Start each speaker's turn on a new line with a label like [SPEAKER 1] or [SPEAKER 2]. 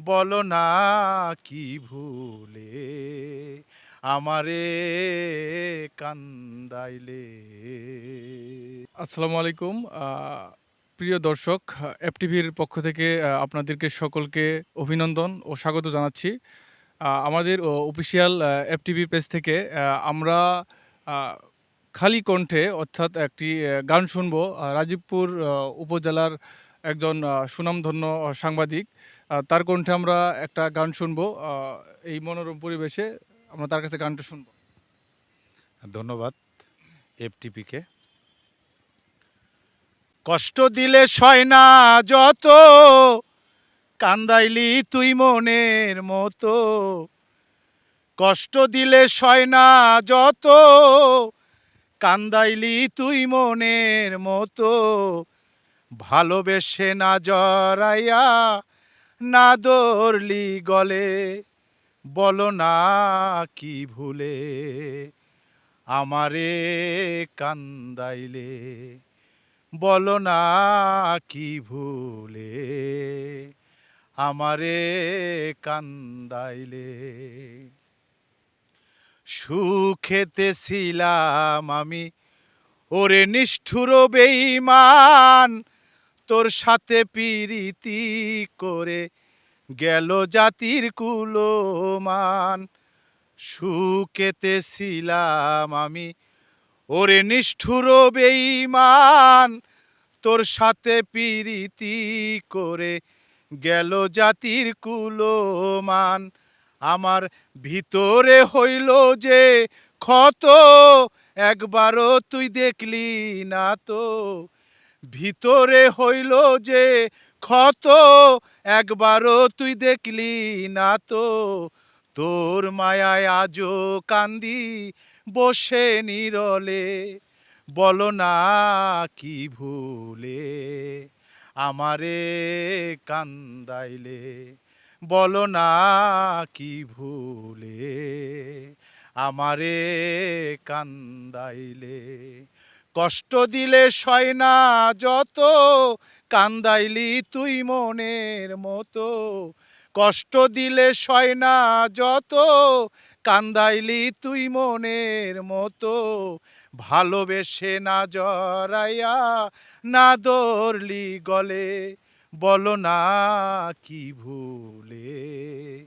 [SPEAKER 1] বলো না কি ভুলে আমারে কান্দাইলে।
[SPEAKER 2] আসসালামু আলাইকুম। প্রিয় দর্শক, এফটিভির পক্ষ থেকে আপনাদেরকে সকলকে অভিনন্দন ও স্বাগত জানাচ্ছি। আমাদের অফিসিয়াল এফটিভি পেজ থেকে আমরা খালি কণ্ঠে অর্থাৎ একটি গান শুনব রাজীবপুর উপজেলার একজন সুনামধন্য সাংবাদিক। তার কণ্ঠে আমরা একটা গান শুনব। এই মনোরম পরিবেশে আমরা তার কাছে গানটা শুনব।
[SPEAKER 1] ধন্যবাদ এফটিপিকে। কষ্ট দিলে সয় না যত, কান্দাইলি তুই মনের মতো। কষ্ট দিলে সয় না যত, কান্দাইলি তুই মনের মতো। ভালোবেসে না জড়াইয়া, না দৌড়লি গলে, বলো না কি ভুলে, আমারে কান্দাইলে, বলো না কি ভুলে, আমারে কান্দাইলে। সুখেতে ছিলাম আমি, ওরে নিষ্ঠুর বেঈমান তোর সাথে পিরিতি করে গেল জাতির কুলমান। সুখেতে ছিলাম আমি, ওরে নিষ্ঠুর বেঈমান। তোর সাথে পিরিতি করে গেল জাতির কুলমান। আমার ভিতরে হইল যে ক্ষত, একবারও তুই দেখলি না তো। ভিতরে হইল যে ক্ষত, একবারও তুই দেখলি না তো। তোর মায়ায় আজও কান্দি বসে নিরলে, বলো না কি ভুলে, আমারে কান্দাইলে, বলো না কি ভুলে, আমারে কান্দাইলে। কষ্ট দিলে সয় না যত, কান্দাইলি তুই মনের মতো। কষ্ট দিলে সয় না যত, কান্দাইলি তুই মনের মতো। ভালোবেসে না জড়াইয়া, না দৌড়লি গলে, বলো না কি ভুলে।